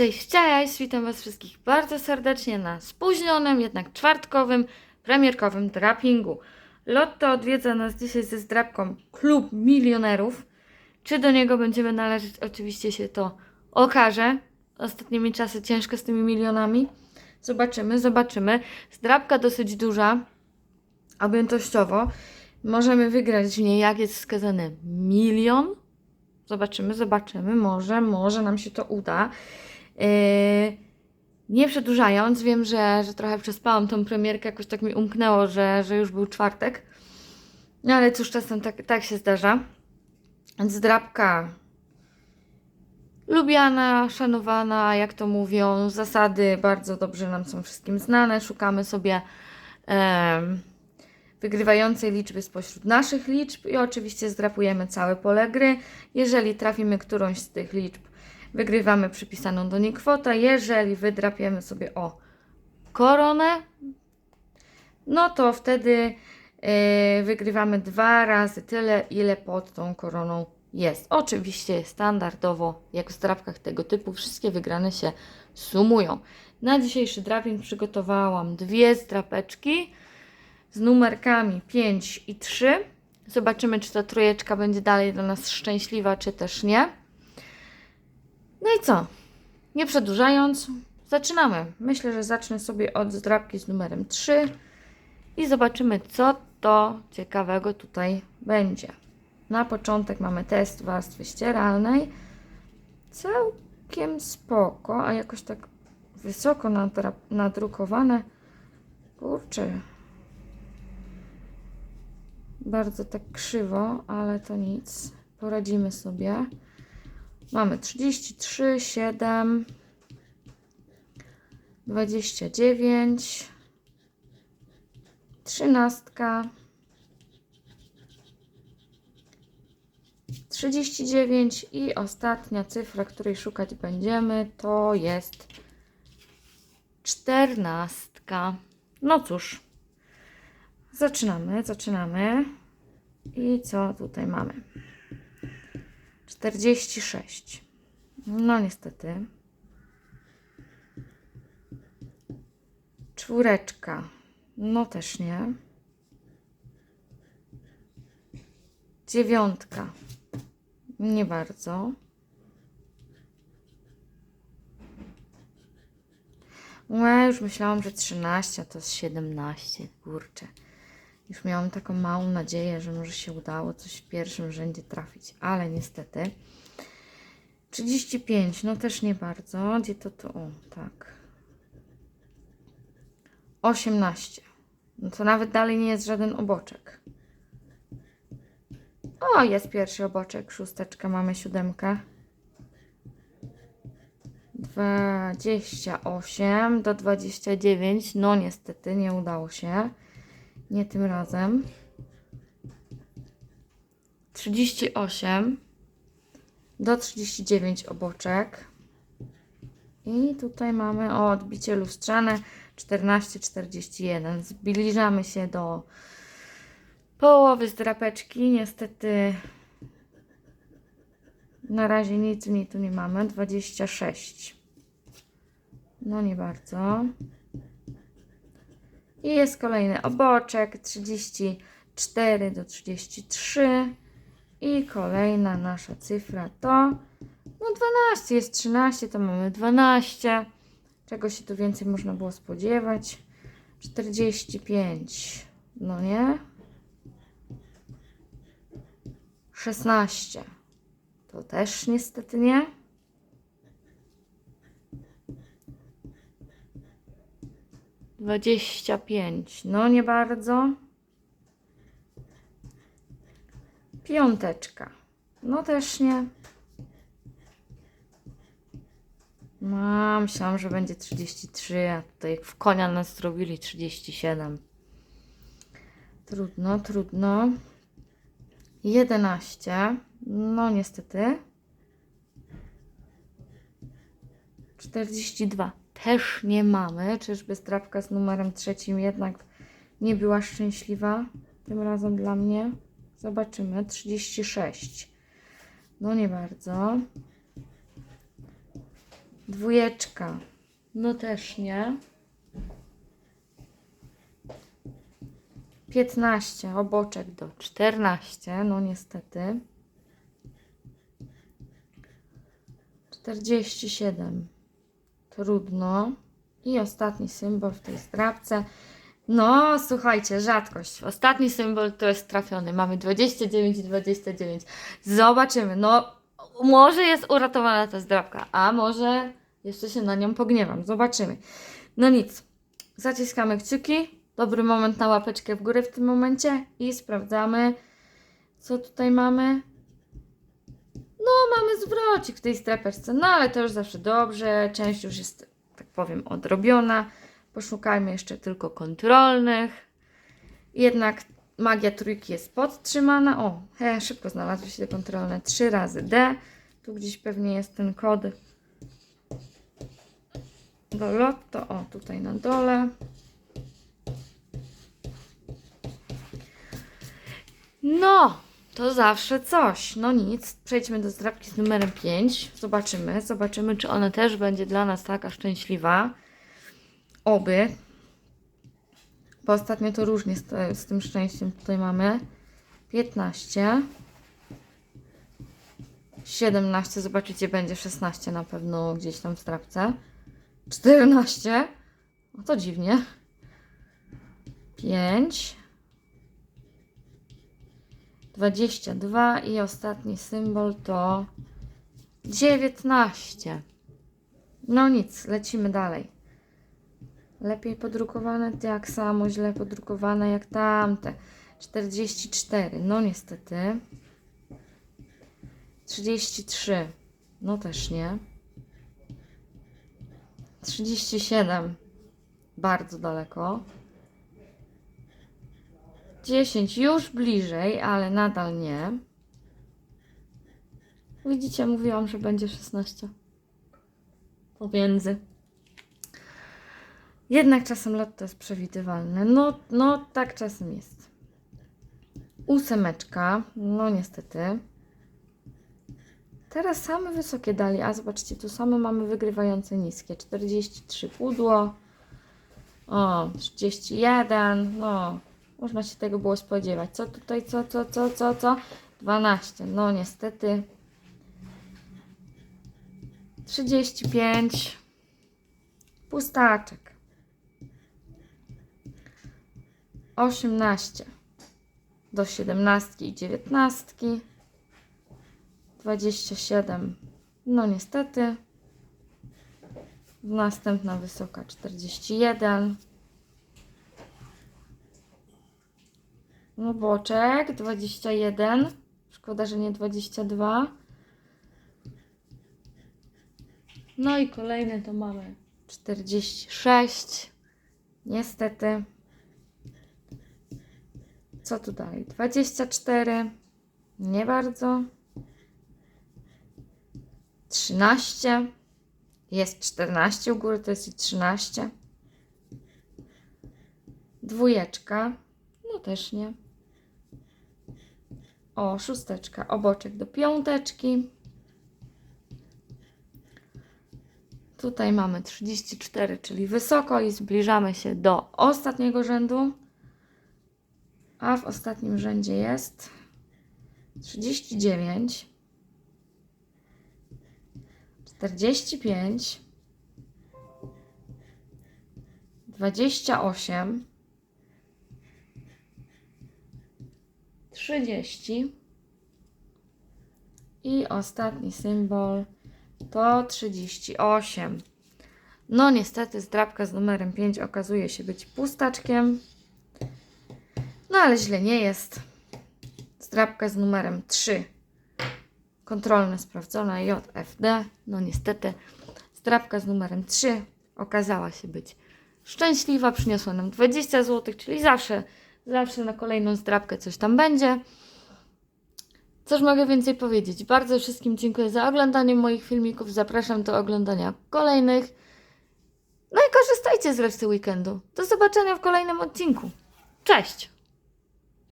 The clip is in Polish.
Cześć, cześć! Witam Was wszystkich bardzo serdecznie na spóźnionym, jednak czwartkowym, premierkowym drapingu. Lotto odwiedza nas dzisiaj ze zdrabką Klub Milionerów. Czy do niego będziemy należeć? Oczywiście się to okaże. Ostatnimi czasy ciężko z tymi milionami. Zobaczymy, zobaczymy. Zdrabka dosyć duża, objętościowo. Możemy wygrać w niej, jak jest wskazany, milion. Zobaczymy, zobaczymy. Może, może nam się to uda. Yy, nie przedłużając, wiem, że, że trochę przespałam tą premierkę, jakoś tak mi umknęło, że, że już był czwartek. No ale cóż, czasem tak, tak się zdarza. Więc lubiana, szanowana, jak to mówią. Zasady bardzo dobrze nam są wszystkim znane. Szukamy sobie wygrywającej liczby spośród naszych liczb i oczywiście zdrapujemy całe pole gry. Jeżeli trafimy którąś z tych liczb, wygrywamy przypisaną do niej kwotę. Jeżeli wydrapiemy sobie o koronę, no to wtedy yy, wygrywamy dwa razy tyle, ile pod tą koroną jest. Oczywiście standardowo, jak w zdrapkach tego typu, wszystkie wygrane się sumują. Na dzisiejszy draping przygotowałam dwie zdrapeczki z numerkami 5 i 3. Zobaczymy, czy ta trójeczka będzie dalej dla nas szczęśliwa, czy też nie. No i co? Nie przedłużając, zaczynamy. Myślę, że zacznę sobie od zdrabki z numerem 3 i zobaczymy, co to ciekawego tutaj będzie. Na początek mamy test warstwy ścieralnej. Całkiem spoko, a jakoś tak wysoko nadrukowane. Kurczę, bardzo tak krzywo, ale to nic. Poradzimy sobie. Mamy 33, 7, 29, 13, 39 i ostatnia cyfra, której szukać będziemy, to jest 14. No cóż, zaczynamy, zaczynamy. I co tutaj mamy? 46. No niestety. Czwóreczka. No też nie. Dziewiątka. Nie bardzo. Łe, już myślałam, że 13 to jest 17. Kurczę. Już miałam taką małą nadzieję, że może się udało coś w pierwszym rzędzie trafić, ale niestety. 35, no też nie bardzo. Gdzie to to? O, tak. 18. No to nawet dalej nie jest żaden oboczek. O, jest pierwszy oboczek, szósteczka, mamy siódemkę. 28 do 29. No niestety nie udało się. Nie tym razem. 38 do 39 oboczek. I tutaj mamy o odbicie lustrzane 14,41. Zbliżamy się do połowy zdrapeczki. Niestety na razie nic mi tu nie mamy. 26. No nie bardzo. I jest kolejny oboczek 34 do 33. I kolejna nasza cyfra to no 12, jest 13, to mamy 12. Czego się tu więcej można było spodziewać? 45. No nie? 16. To też niestety nie. Dwadzieścia pięć. No nie bardzo. Piąteczka. No też nie. No, myślałam, że będzie 33, a tutaj w konia nas zrobili 37. Trudno, trudno. 11. No niestety. 42. Też nie mamy. Czyżby strawka z numerem trzecim jednak nie była szczęśliwa? Tym razem dla mnie. Zobaczymy. 36. No nie bardzo. Dwójeczka. No też nie. 15, oboczek do 14, no niestety. 47, trudno. I ostatni symbol w tej zdrabce. No, słuchajcie, rzadkość. Ostatni symbol to jest trafiony. Mamy 29 i 29. Zobaczymy. No, może jest uratowana ta zdrabka, a może jeszcze się na nią pogniewam. Zobaczymy. No nic. Zaciskamy kciuki. Dobry moment na łapeczkę w górę w tym momencie i sprawdzamy, co tutaj mamy. No, mamy zwrocik w tej strapeczce, no ale to już zawsze dobrze. Część już jest, tak powiem, odrobiona. Poszukajmy jeszcze tylko kontrolnych. Jednak magia trójki jest podtrzymana. O, he, szybko znalazły się te kontrolne. Trzy razy D. Tu gdzieś pewnie jest ten kod do lotto. O, tutaj na dole. No, to zawsze coś. No nic. Przejdźmy do zdrabki z numerem 5. Zobaczymy. Zobaczymy, czy ona też będzie dla nas taka szczęśliwa. Oby. Bo ostatnio to różnie z, z tym szczęściem tutaj mamy. 15. 17. Zobaczycie, będzie 16 na pewno gdzieś tam w strapce. 14. No to dziwnie. 5. 22 i ostatni symbol to 19. No nic, lecimy dalej. Lepiej podrukowane, tak samo źle podrukowane jak tamte. 44, no niestety. 33, no też nie. 37, bardzo daleko. 10 już bliżej, ale nadal nie. Widzicie, mówiłam, że będzie 16. Pomiędzy. Jednak czasem lot to jest przewidywalne. No, no tak czasem jest. Ósemeczka. No niestety. Teraz same wysokie dali, a zobaczcie, tu same mamy wygrywające niskie. 43 pudło. O, 31. No, można się tego było spodziewać. Co tutaj, co, co, co, co, co? 12. No niestety. 35. Pustaczek. 18. Do 17 i 19. 27. No niestety. Następna wysoka 41. No boczek 21. Szkoda, że nie 22. No i kolejne to mamy 46. Niestety. Co tu dalej? 24. Nie bardzo. 13. Jest 14 u góry, to jest i 13. Dwójeczka. No też nie. O, szósteczka, oboczek do piąteczki. Tutaj mamy 34, czyli wysoko i zbliżamy się do ostatniego rzędu. A w ostatnim rzędzie jest 39, 45, 28, 30 i ostatni symbol to 38. No niestety zdrabka z numerem 5 okazuje się być pustaczkiem. No ale źle nie jest. Zdrabka z numerem 3. Kontrolne sprawdzone JFD. No niestety zdrabka z numerem 3 okazała się być szczęśliwa. Przyniosła nam 20 zł, czyli zawsze, zawsze na kolejną zdrabkę coś tam będzie. Cóż mogę więcej powiedzieć? Bardzo wszystkim dziękuję za oglądanie moich filmików. Zapraszam do oglądania kolejnych. No i korzystajcie z reszty weekendu. Do zobaczenia w kolejnym odcinku. Cześć!